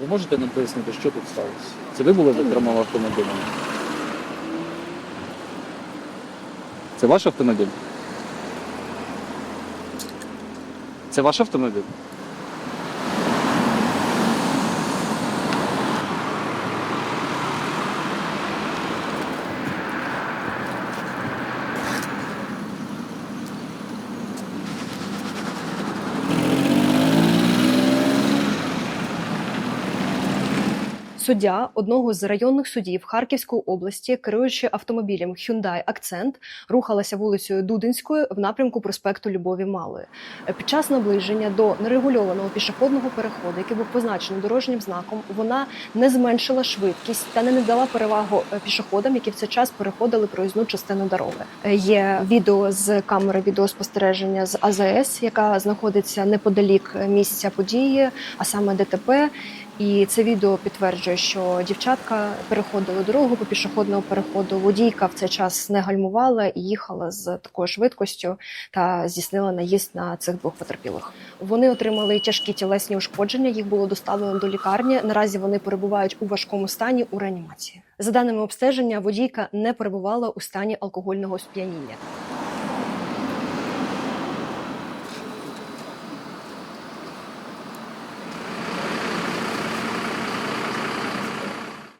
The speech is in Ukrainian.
Ви можете нам пояснити, що тут сталося? Це ви були за кермом автомобілем? Це ваш автомобіль? Це ваш автомобіль? Суддя одного з районних судів Харківської області, керуючи автомобілем Hyundai Акцент, рухалася вулицею Дудинською в напрямку проспекту Любові Малої. Під час наближення до нерегульованого пішохідного переходу, який був позначений дорожнім знаком, вона не зменшила швидкість та не надала перевагу е, пішоходам, які в цей час переходили проїзну частину дороги. Е, Є відео з камери відеоспостереження з АЗС, яка знаходиться неподалік е, місця події, а саме ДТП. І це відео підтверджує, що дівчатка переходила дорогу по пішохідному переходу. Водійка в цей час не гальмувала і їхала з такою швидкістю та здійснила наїзд на цих двох потерпілих. Вони отримали тяжкі тілесні ушкодження. Їх було доставлено до лікарні. Наразі вони перебувають у важкому стані у реанімації. За даними обстеження, водійка не перебувала у стані алкогольного сп'яніння.